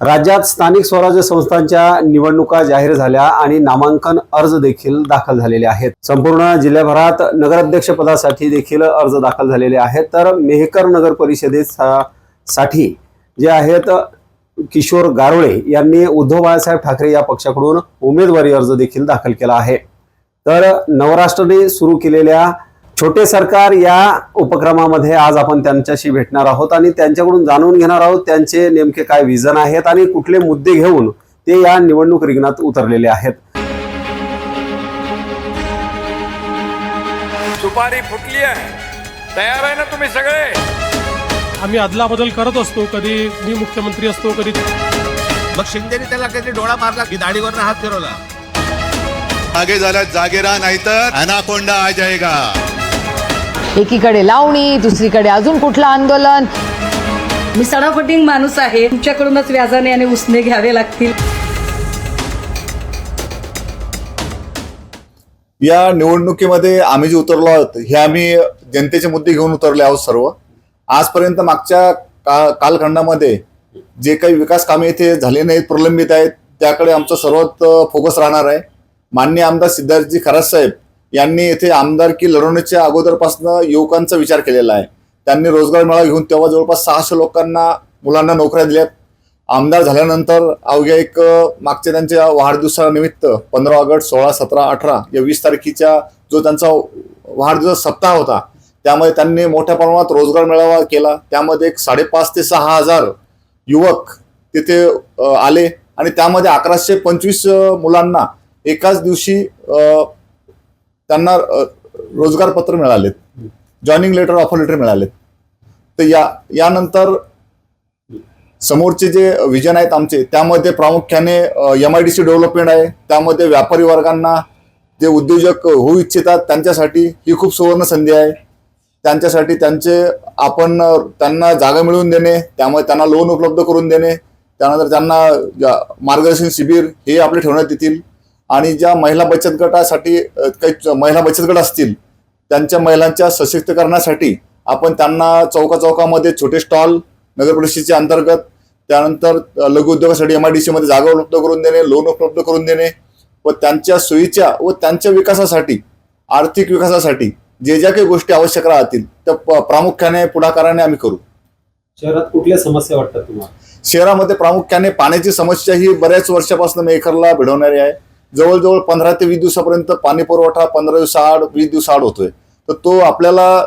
राज्यात स्थानिक स्वराज्य संस्थांच्या निवडणुका जाहीर झाल्या आणि नामांकन अर्ज देखील दाखल झालेले आहेत. संपूर्ण जिल्ह्याभरात नगराध्यक्ष पदासाठी देखील अर्ज दाखल झालेले आहेत. तर मेहकर नगर परिषदेसाठी जे आहेत किशोर गारोळे यांनी उद्धव बाळासाहेब ठाकरे या पक्षाकडून उमेदवारी अर्ज देखील दाखल केला आहे. तर नवराष्ट्रने सुरू केलेल्या छोटे सरकार या उपक्रमामध्ये आज आपण त्यांच्याशी भेटणार आहोत आणि त्यांच्याकडून जाणून घेणार आहोत त्यांचे नेमके काय विजन आहेत आणि कुठले मुद्दे घेऊन ते या निवडणूक रिंगणात उतरलेले आहेत. सुपारी फुटली आहे. तयार आहे ना तुम्ही सगळे? आम्ही अदलाबदल करत असतो कधी मी मुख्यमंत्री असतो कधी मग शिंदेने त्याला काहीतरी डोळा मारला की दाढीवरनं हात फिरवला? आगे झाला जागे राहा नाहीतर अनाकोंडा आ जाएगा एकीकडे लावणी दुसरीकडे अजून कुठलं आंदोलन? मी सडापटिंग माणूस आहे. तुमच्याकडूनच व्याजाने आणि उसने घ्यावे लागतील. या निवडणुकीमध्ये आम्ही जे उतरलो आहोत हे आम्ही जनतेचे मुद्दे घेऊन उतरले आहोत सर्व. आजपर्यंत मागच्या का कालखंडामध्ये जे काही विकास कामे इथे झाले नाहीत प्रलंबित आहेत त्याकडे आमचं सर्वात फोकस राहणार आहे. मान्य आमदार सिद्धार्थजी खरात साहेब यांनी येथे आमदारकी लढवण्याच्या अगोदरपासून युवकांचा विचार केलेला आहे. त्यांनी रोजगार मेळावा घेऊन तेव्हा जवळपास सहाशे लोकांना मुलांना नोकऱ्या दिल्यात. आमदार झाल्यानंतर अवघ्या एक मागच्या त्यांच्या वाढदिवसानिमित्त पंधरा ऑगस्ट सोळा सतरा अठरा या वीस तारखेच्या जो त्यांचा वाढदिवस सप्ताह होता त्यामध्ये त्यांनी मोठ्या प्रमाणात रोजगार मेळावा केला. त्यामध्ये एक साडेपाच ते सहा हजार युवक तिथे आले आणि त्यामध्ये अकराशे पंचवीस मुलांना एकाच दिवशी त्यांना रोजगार पत्र मिळालेत. जॉईनिंग लेटर ऑफर लेटर मिळालेत. तर या यानंतर समोरचे जे विजन आहेत आमचे त्यामध्ये प्रामुख्याने M I D C development आहे. त्यामध्ये व्यापारी वर्गांना जे उद्योजक होऊ इच्छितात त्यांच्यासाठी ही खूप सुवर्ण संधी आहे. त्यांच्यासाठी त्यांचे आपण त्यांना जागा मिळवून देणे त्यामुळे त्यांना लोन उपलब्ध करून देणे त्यानंतर त्यांना मार्गदर्शन शिबिर हे आपले ठेवण्यात येतील. आणि ज्या महिला बचत गटासाठी काही महिला बचत गट असतील त्यांच्या महिलांच्या सशक्तीकरणासाठी आपण त्यांना चौका चौकामध्ये छोटे स्टॉल नगर परिषदेच्या अंतर्गत त्यानंतर लघु उद्योगासाठी एम आय डी मध्ये जागा उपलब्ध करून देणे लोन उपलब्ध करून देणे व त्यांच्या सोयीच्या व त्यांच्या विकासासाठी आर्थिक विकासासाठी जे ज्या काही गोष्टी आवश्यक राहतील त्या प्रामुख्याने पुढाकाराने आम्ही करू. शहरात कुठल्या समस्या वाटतात तुम्हाला? शहरामध्ये प्रामुख्याने पाण्याची समस्या ही बऱ्याच वर्षापासून मेखरला भिडवणारी आहे. जवळजवळ पंधरा ते वीस दिवसापर्यंत पाणी पुरवठा पंधरा दिवसाआड वीस दिवसाआड होतोय. तर तो आपल्याला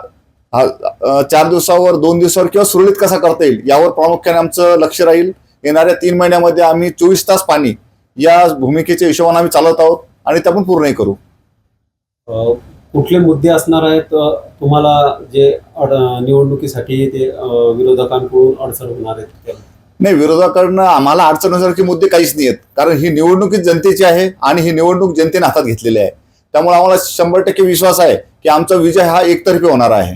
चार दिवसावर दोन दिवसावर किंवा सुरळीत कसा करता येईल यावर प्रामुख्याने आमचं लक्ष राहील. येणाऱ्या तीन महिन्यामध्ये आम्ही चोवीस तास पाणी या भूमिकेच्या हिशोबाने आम्ही चालवत आहोत आणि ते आपण पूर्णही करू. कुठले मुद्दे असणार आहेत तुम्हाला जे निवडणुकीसाठी ते विरोधकांकडून अडचण होणार आहेत? नाही विरोधाकडनं आम्हाला अडचणीसारखे मुद्दे काहीच नाही आहेत कारण ही निवडणूक ही जनतेची आहे आणि ही निवडणूक जनतेने हातात घेतलेली आहे. त्यामुळे आम्हाला शंभर टक्के विश्वास आहे की आमचा विजय हा एकतर्फी होणार आहे.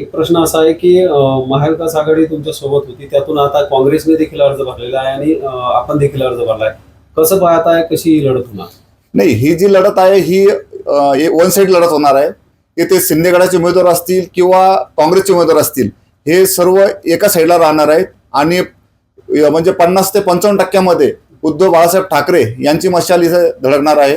एक प्रश्न असा आहे की महाविकास आघाडी तुमच्यासोबत होती त्यातून आता काँग्रेसने देखील अर्ज भरलेला आहे आणि आपण देखील अर्ज भरलाय. कसं पाहताय कशी ही लढत होणार? नाही ही जी लढत आहे ही वन साईड लढत होणार आहे. इथे शिंदेगडाचे उमेदवार असतील किंवा काँग्रेसचे उमेदवार असतील हे सर्व एका साईडला राहणार आहेत. आणि म्हणजे पन्नास ते पंचावन्न टक्क्यामध्ये उद्धव बाळासाहेब ठाकरे यांची मशाल इथे धडकणार आहे.